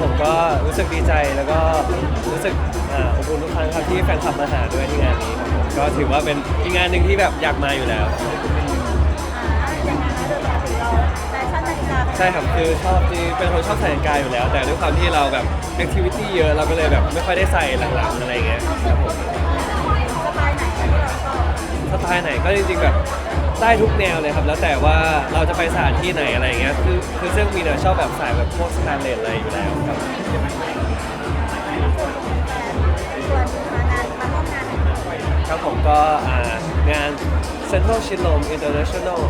ผมก็รู้สึกดีใจแล้วก็รู้สึกอ่าอบอุ่นทุกครั้งครับที่แฟนคลับมาหาด้วยที่งานนี้ครับผมก็ถือว่าเป็นอีกงานหนึ่งที่แบบอยากมาอยู่แล้ว ใช่ครับคือชอบที่เป็นคนชอบใส่กาฬิกาอยู่แล้ว แต่ด้วยความที่เราแบบแอคทิวิตี้เยอะเราก็เลยแบบไม่ค่อยได้ใส่หลังๆอะไรเงี้ยครับผม สไตล์ไหนก็จริงๆแบบได้ทุกแนวเลยครับ แล้วแต่ว่าเราจะไปสถานที่ไหนอะไรเงี้ยคือคือซึ่งมีเนี่ยชอบแบบใส่แบบพวกสแตนเลสอะไรอยู่แล้วครับชวนมางานมาร่วมงานไหนอยครับผมก็อ่างาน Central Shillong International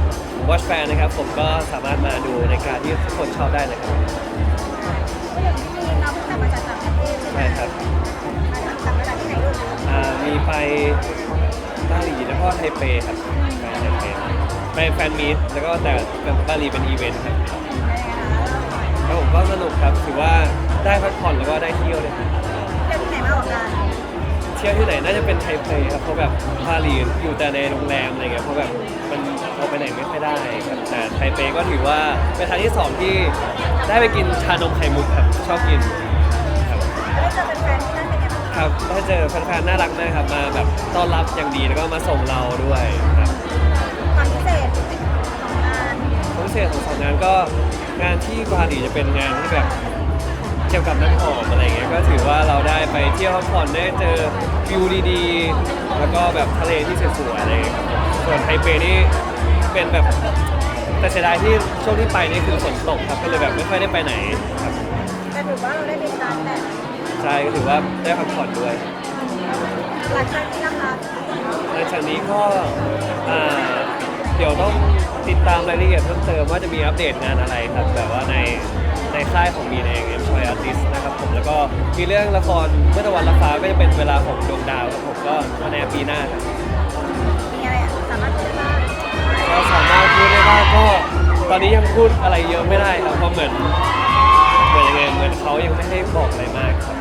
Watch Fair นะครับ ผมก็สามารถมาดูในการที่ทุกคนชอบได้เลยครับใช่ครับมาจากต่างประเทศที่ไหนลูกอ่ามีไป บาหลีแล้วก็ไทเปครับไปไทเปไปแฟนมีตแล้วก็แต่บาหลีเป็นอีเวนต์ครับแล้วผมก็สนุกครับถือว่าได้พักผ่อนแล้วก็ได้เที่ยวเลยครับเที่ยวที่ไหนมากกว่ากันเที่ยวที่ไหนน่าจะเป็นไทเปครับเพราะแบบบาหลีอยู่แต่ในโรงแรมอะไรเงี้ยเพราะแบบมันออกไปไหนไม่ค่อยได้ครับแต่ไทเปก็ถือว่าเป็นทางที่สองที่ได้ไปกินชานมไข่มุกครับชอบกินครับ ได้เจอแฟนๆที่นั่นเป็นไงบ้าง ครับได้เจอแฟนๆน่ารักมากครับมาแบบต้อนรับอย่างดีแล้วก็มาส่งเราด้วยครับความพิเศษของงานความพิเศษของสองงานก็งานที่บาหลีจะเป็นงานที่แบบเกี่ยวกับน้ำหอมอะไรเงี้ยก็ถือว่าเราได้ไปเที่ยวพักผ่อนได้เจอวิวดีๆ แล้วก็แบบทะเลที่สวยๆอะไรเงี้ยครับส่วนไทเปนี่เป็นแบบแต่เสียดายที่ช่วงที่ไปนี่คือฝนตกครับก็เลยแบบไม่ค่อยได้ไปไหนครับแต่ถือว่าเราได้ไปชารแบบ ใช่ก็ถือว่าได้พักผ่อนด้วย หลังจากนี้นะคะหลังจากนี้ก็อ่าเดี๋ยวต้องติดตามรายละเอียดเพิ่มเติมว่าจะมีอัปเดตงานอะไรครับแบบว่าในในค่ายของมีในเอ็มชอยอาร์ติสนะครับผมแล้วก็มีเรื่องละครเมื่อตะวันละฟ้าก็จะเป็นเวลาของดวงดาวครับผมก็มาในปีหน้าครับมีอะไรอะสามารถพูดได้บ้างก็สามารถพูดได้ว่าก็ตอนนี้ยังพูดอะไรเยอะไม่ได้ครับเพราะเหมือนเหมือนยังไงเหมือนเขายังไม่ให้บอกอะไรมากครับ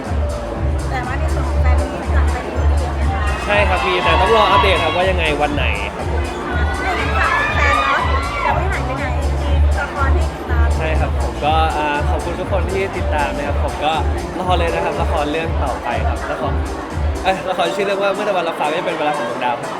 ใช่ครับมีแต่ต้องรออัปเดตครับว่ายังไงวันไหนครับผมให้งั้นฝากแฟนเนาะจะไม่หายไปไหนมีละครให้ติดตามใช่ครับผมก็อ่าขอบคุณทุกคนที่ติดตามนะครับผมก็รอเลยนะครับละครเรื่องต่อไปครับละครเอ้ยละครชื่อเรื่องว่าเมื่อตะวันรับฟ้าก็จะเป็นเวลาของดวงดาวครับ